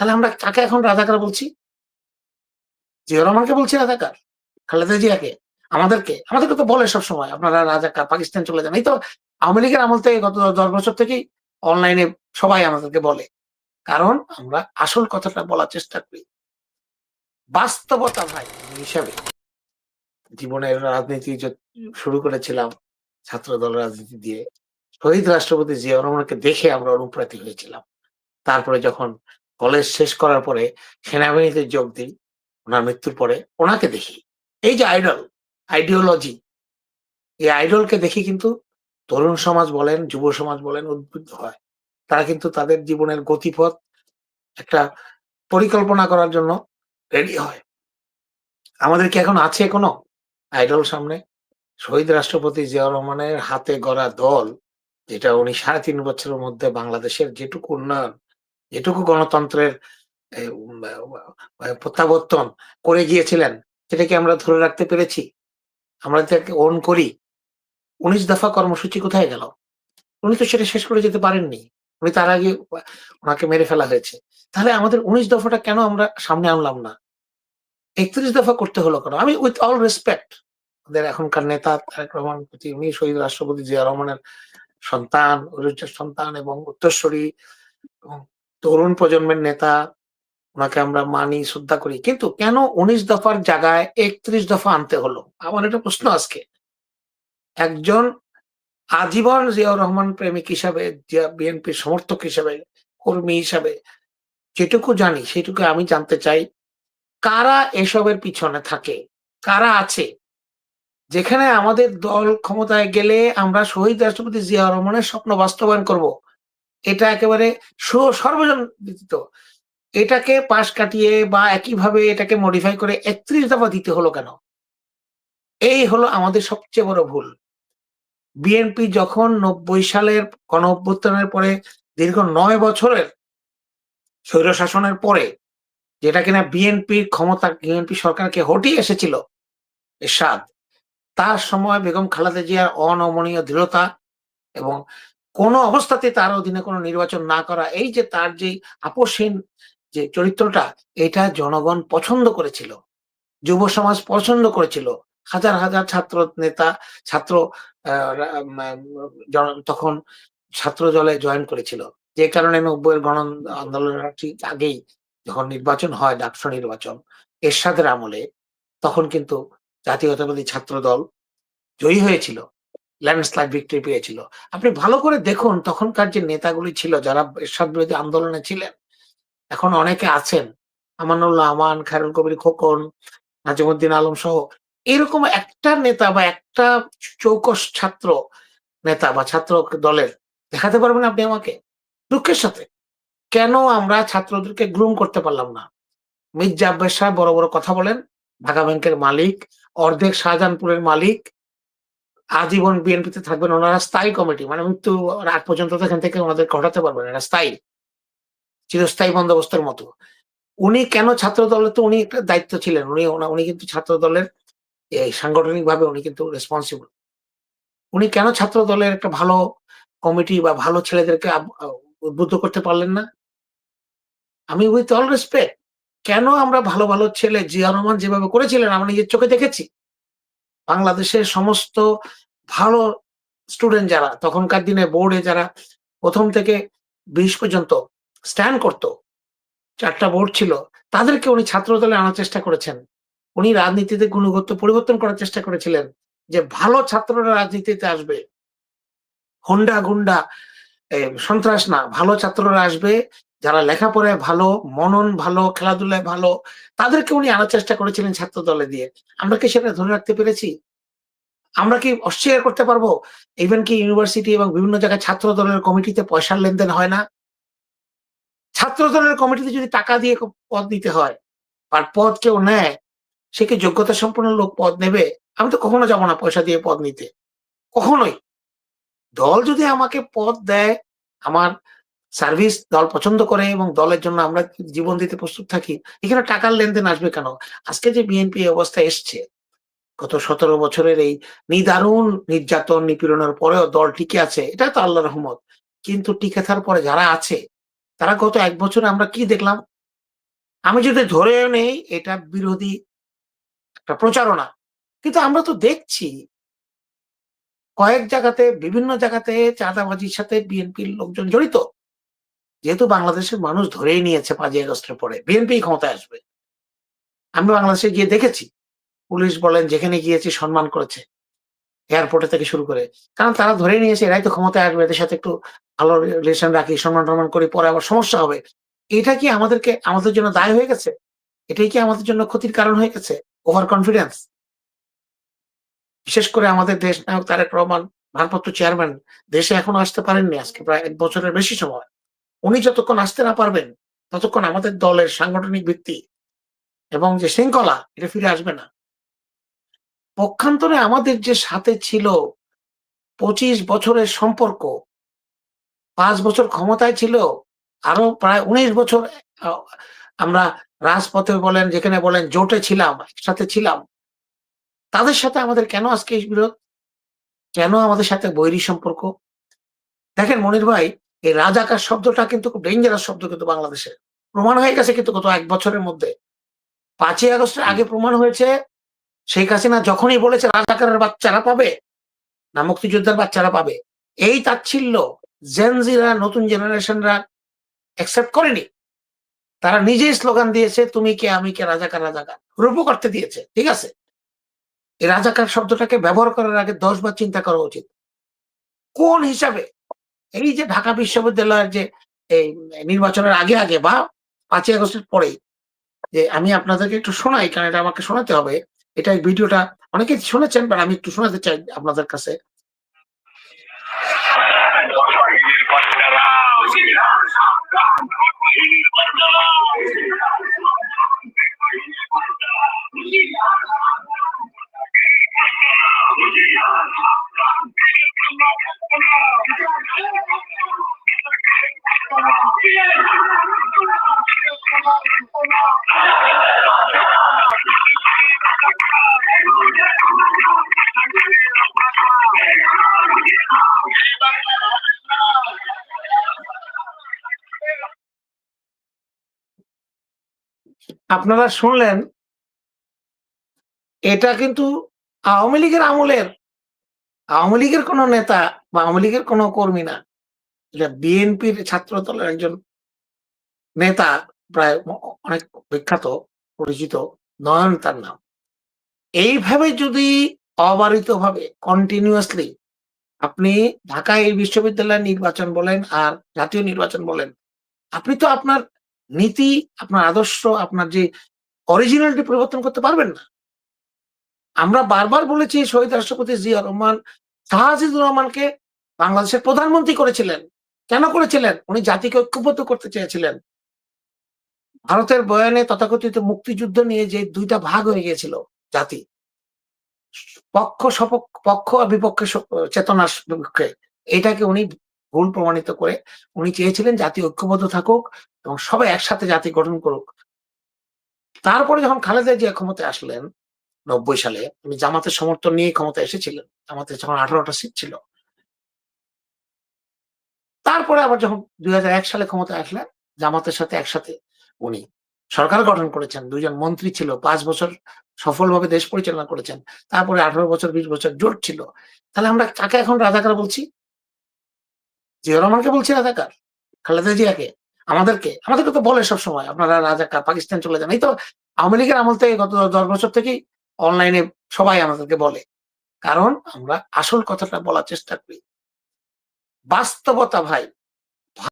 তাহলে আমরা কাকে এখন রাজাকার বলছি? জিয়া রহমানকে বলছি রাজাকার? খালেদা জিয়াকে? আমাদেরকে? আমাদেরকে তো বলে সবসময়, আপনারা রাজাকার, পাকিস্তান চলে যান। এই তো আওয়ামী লীগের আমল থেকে গত দশ বছর থেকেই অনলাইনে সবাই আমাদেরকে বলে। কারণ আমরা আসল কথাটা বলার চেষ্টা করি। বাস্তবতা ভাই হিসাবে। জীবনের রাজনীতি শুরু করেছিলাম, ছাত্র দল রাজনীতি দিয়ে, শহীদ রাষ্ট্রপতি জিয়া রহমানকে দেখে আমরা অনুপ্রাণিত হয়েছিলাম। তারপরে যখন কলেজ শেষ করার পরে সেনাবাহিনীতে যোগ দিই, ওনার মৃত্যুর পরে ওনাকে দেখি। এই যে আইডল আইডিওলজি এই আইডলকে দেখি কিন্তু তরুণ সমাজ বলেন, যুব সমাজ বলেন, উদ্বুদ্ধ হয়। তারা কিন্তু তাদের জীবনের গতিপথ একটা পরিকল্পনা করার জন্য রেডি হয়। আমাদের কি এখন আছে কোনো আইডল সামনে? শহীদ রাষ্ট্রপতি জিয়াউর রহমানের হাতে গড়া দল, যেটা উনি সাড়ে তিন বছরের মধ্যে বাংলাদেশের যেটুকু উন্নয়ন যেটুকু গণতন্ত্রের প্রত্যাবর্তন করে গিয়েছিলেন, সেটাকে আমরা ধরে রাখতে পেরেছি। আমরা তাকে অন করি। উনিশ দফা কর্মসূচি কোথায় গেল? উনি তো সেটা শেষ করে যেতে পারেননি। উনি তার আগে ওনাকে মেরে ফেলা হয়েছে। তাহলে আমাদের উনিশ দফাটা কেন আমরা সামনে আনলাম না? একত্রিশ দফা করতে হলো কেন? আমি উইথ অল রেসপেক্ট ওদের এখনকার নেতা তারেক রহমান প্রতি উনি শহীদ রাষ্ট্রপতি জিয়া রহমানের সন্তান সন্তান এবং উত্তরস্বরী এবং তরুণ প্রজন্মের নেতা, ওনাকে আমরা মানি, শ্রদ্ধা করি। কিন্তু কেন উনিশ দফার জায়গায় একত্রিশ দফা আনতে হলো? আমার একটা প্রশ্ন আজকে। একজন আজীবন জিয়াউর রহমান প্রেমিক হিসাবে বিএনপির সমর্থক হিসাবে, কর্মী হিসাবে, যেটুকু জানি সেটুকু আমি জানতে চাই, কারা এসবের পিছনে থাকে? কারা আছে? যেখানে আমাদের দল ক্ষমতায় গেলে আমরা শহীদ রাষ্ট্রপতি জিয়া রহমানের স্বপ্ন বাস্তবায়ন করব। এটা একেবারে সর্বজন দিত এটাকে পাশ কাটিয়ে বা একইভাবে এটাকে মডিফাই করে একত্রিশ দফা দিতে হলো কেন? এই হলো আমাদের সবচেয়ে বড় ভুল। বিএনপি যখন নব্বই সালের গণ অভ্যুত্থানের পরে দীর্ঘ নয় বছরের স্বৈর শাসনের পরে যেটা কিনা বিএনপির ক্ষমতা বিএনপি সরকারকে হটিয়ে এসেছিল, এরশাদ, তার সময় বেগম খালেদা জিয়ার অনমনীয় দৃঢ়তা এবং কোন অবস্থাতে তার অধীনে কোনো নির্বাচন না করা। এই যে তার যে আপোষহীন যে চরিত্রটা, এটা জনগণ পছন্দ করেছিল, যুব সমাজ পছন্দ করেছিল। হাজার হাজার ছাত্র নেতা, ছাত্র তখন ছাত্র দলে জয়েন করেছিল। যে কারণে নব্বইয়ের গণ আন্দোলনের ঠিক আগেই যখন নির্বাচন হয়, ডাকসু নির্বাচন, এরশাদের আমলে, তখন কিন্তু জাতীয়তাবাদী ছাত্র দল জয়ী হয়েছিল। ল্যান্ডস্লাইড ভিক্টরি পেয়েছিল। আপনি ভালো করে দেখুন, তখনকার যে নেতাগুলি ছিল যারা এরশাদ বিরোধী আন্দোলনে ছিলেন, এখন অনেকে আছেন। আমানুল্লাহ, আমান, খায়রুল কবির, খোকন, নাজিমুদ্দিন আলম সহ, এরকম একটা নেতা বা একটা চৌকস ছাত্র নেতা বা ছাত্র দলের দেখাতে পারবেন আপনি আমাকে? দুঃখের সাথে। কেন আমরা ছাত্রদেরকে গ্রুম করতে পারলাম না? মির্জা আব্বাস সাহেব বড় বড় কথা বলেন, ঢাকা ব্যাংকের মালিক, অর্ধেক শাহজাহানপুরের মালিক আজীবন বিএনপিতে থাকবেন ওনারা স্থায়ী কমিটি মানে মৃত্যু আগ পর্যন্ত তো এখান থেকে ওনাদের ঘটাতে পারবেন এরা স্থায়ী, চিরস্থায়ী বন্দোবস্তের মতো। উনি কেন ছাত্র দলের তো উনি একটা দায়িত্ব ছিলেন, উনি উনি কিন্তু ছাত্র দলের সাংগঠনিক ভাবে উনি কিন্তু রেসপন্সিবল উনি কেন ছাত্র দলের একটা ভালো কমিটি বা ভালো ছেলেদেরকে উদ্বুদ্ধ করতে পারলেন না? আমি উইথ অল রেসপেক্ট কেন আমরা ভালো ভালো ছেলে জিয়া রহমান যেভাবে করেছিলেন, আমরা নিজের চোখে দেখেছি? বাংলাদেশের সমস্ত ভালো স্টুডেন্ট যারা, তখনকার দিনে বোর্ডে যারা প্রথম থেকে বিশ পর্যন্ত স্ট্যান্ড করত, চারটা বোর্ড ছিল, তাদেরকে উনি ছাত্র দলে আনার চেষ্টা করেছেন। উনি রাজনীতিতে গুণগত পরিবর্তন করার চেষ্টা করেছিলেন, যে ভালো ছাত্ররা রাজনীতিতে আসবে। হুন্ডা গুন্ডা সন্ত্রাস না, ভালো ছাত্ররা আসবে যারা লেখাপড়ায় ভালো, মনন ভালো, খেলাধুলায় ভালো, তাদেরকে উনি আনার চেষ্টা করেছিলেন ছাত্র দলে দিয়ে। আমরা কি সেটা ধরে রাখতে পেরেছি? আমরা কি অস্বীকার করতে পারব? ইভেন কি ইউনিভার্সিটি এবং বিভিন্ন জায়গায় ছাত্র দলের কমিটিতে পয়সার লেনদেন হয় না? ছাত্র দলের কমিটিতে যদি টাকা দিয়ে পদ দিতে হয়, আর পদ কেউ নেয়, সে কি যোগ্যতা সম্পন্ন লোক পদ নেবে? আমি তো কখনো যাব না পয়সা দিয়ে পদ নিতে। কখনোই। দল যদি আমাকে পদ দেয়, আমার সার্ভিস দল পছন্দ করে এবং দলের জন্য আমরা জীবন দিতে প্রস্তুত থাকি, এখানে টাকার লেনদেন আসবে কেন? আজকে যে বিএনপি অবস্থা এসছে, গত সতেরো বছরের এই নিদারুণ নির্যাতন নিপীড়নের পরেও দল টিকে আছে, এটা তো আল্লাহ রহমত। কিন্তু টিকে থাকার পরে যারা আছে, তারা গত এক বছরে আমরা কি দেখলাম? আমি যদি ধরেও নেই, এটা বিরোধী একটা প্রচারণা। কিন্তু আমরা তো দেখছি, কয়েক জায়গাতে, বিভিন্ন জায়গাতে চাঁদাবাজির সাথে বিএনপির লোকজন জড়িত। যেহেতু বাংলাদেশের মানুষ ধরেই নিয়েছে পাঁচই আগস্টের পরে, বিএনপি ক্ষমতায় আসবে। আমি বাংলাদেশে গিয়ে দেখেছি, পুলিশ বলেন যেখানে গিয়েছি সম্মান করেছে, এয়ারপোর্টে থেকে শুরু করে। কারণ তারা ধরে নিয়েছে, এরাই তো ক্ষমতায় আসবে, এদের সাথে একটু ভালো রিলেশন রাখি, সম্মান টম্মান করি, পরে আবার সমস্যা হবে। এটা কি আমাদেরকে, আমাদের জন্য দায় হয়ে গেছে? এটাই কি আমাদের জন্য ক্ষতির কারণ হয়ে গেছে? ওভার কনফিডেন্স বিশেষ করে আমাদের দেশ নায়ক তারেক রহমান, ভারপ্রাপ্ত চেয়ারম্যান দেশে এখনও আসতে পারেননি, আজকে প্রায় এক বছরের বেশি সময়। উনি যতক্ষণ আসতে না পারবেন, ততক্ষণ আমাদের দলের সাংগঠনিক ভিত্তি এবং যে শৃঙ্খলা, এটা ফিরে আসবে না। পক্ষান্তরে আমাদের যে সাথে ছিল পঁচিশ বছরের সম্পর্ক, পাঁচ বছর ক্ষমতায় ছিল আরও প্রায় উনিশ বছর আমরা রাজপথে বলেন, যেখানে বলেন, জোটে ছিলাম, একসাথে ছিলাম, তাদের সাথে আমাদের কেন আজকে বিরোধ? কেন আমাদের সাথে বৈরী সম্পর্ক? দেখেন মনির ভাই এই রাজাকার শব্দটা কিন্তু খুব ডেঞ্জারাস শব্দ কিন্তু বাংলাদেশে। প্রমাণ হয়ে গেছে কিন্তু গত এক বছরের মধ্যে। পাঁচই আগস্টের আগে প্রমাণ হয়েছে শেখ হাসিনা যখনই বলেছে রাজাকারের বাচ্চারা পাবে না মুক্তিযোদ্ধার বাচ্চারা পাবে এই তাচ্ছিল্য জেনজিরা নতুন জেনারেশনরা অ্যাকসেপ্ট করেনি। তারা নিজেই স্লোগান দিয়েছে তুমি কে আমি কে রাজাকার রাজাকার। রূপ করতে দিয়েছে ঠিক আছে? এই রাজাকার শব্দটাকে ব্যবহার করার আগে দশবার চিন্তা করা উচিত। কোন হিসাবে এই যে ঢাকা বিশ্ববিদ্যালয়ের যে এই নির্বাচনের আগে আগে বা পাঁচই আগস্টের পরেই যে আমি আপনাদেরকে একটু শোনাই, কারণ এটা আমাকে শোনাতে হবে। এটা ভিডিওটা অনেকে শুনেছেন বাট আমি একটু শোনাতে চাই আপনাদের কাছে। শহীদের আপনারা শুনলেন? এটা কিন্তু আওয়ামী লীগের আমলের, আওয়ামী লীগের কোনো নেতা বা আওয়ামী লীগের কোনো কর্মী না। এটা বিএনপির ছাত্র দলের একজন নেতা, প্রায় অনেক বিখ্যাত, পরিচিত, নয়ন তার নাম। এইভাবে যদি অবারিত ভাবে কন্টিনিউয়াসলি আপনি ঢাকায় বিশ্ববিদ্যালয়ের নির্বাচন বলেন আর জাতীয় নির্বাচন বলেন, আপনি তো আপনার নীতি, আপনার আদর্শ, আপনার যে অরিজিনালিটি পরিবর্তন করতে পারবেন না। আমরা বারবার বলেছি শহীদ রাষ্ট্রপতি জিয়া রহমান, শাহাজিদুর রহমানকে বাংলাদেশের প্রধানমন্ত্রী করেছিলেন। কেন করেছিলেন? উনি জাতিকে ঐক্যবদ্ধ করতে চেয়েছিলেন। ভারতের বয়ানে তথাকথিত মুক্তিযুদ্ধ নিয়ে যে দুইটা ভাগ হয়ে গিয়েছিল জাতি, পক্ষ সপক্ষ, পক্ষ আর বিপক্ষে চেতনার বিপক্ষে, এটাকে উনি ভুল প্রমাণিত করে উনি চেয়েছিলেন জাতি ঐক্যবদ্ধ থাকুক এবং সবাই একসাথে জাতি গঠন করুক। তারপরে যখন খালেদা জিয়া ক্ষমতায় আসলেন নব্বই সালে, উনি জামাতের সমর্থন নিয়ে ক্ষমতায় এসেছিলেন। জামাতের যখন আঠারোটা সিট ছিল। তারপরে আবার যখন দুই হাজার এক সালে ক্ষমতায় আসলেন, জামাতের সাথে একসাথে উনি সরকার গঠন করেছেন। দুইজন মন্ত্রী ছিল, পাঁচ বছর সফলভাবে দেশ পরিচালনা করেছেন। তারপরে আঠারো বছর, বিশ বছর জোট ছিল। তাহলে আমরা কাকে এখন রাজাকার বলছি? জিয়া রহমানকে বলছি রাজাকার? খালেদা জিয়াকে? আমাদেরকে আমাদেরকে তো বলে সবসময়, আপনারা রাজাকার পাকিস্তান চলে যান। এই তো আওয়ামী লীগের আমল থেকে গত দশ বছর থেকেই অনলাইনে সবাই আমাদেরকে বলে। কারণ আমরা আসল কথাটা বলার চেষ্টা করি। বাস্তবতা ভাই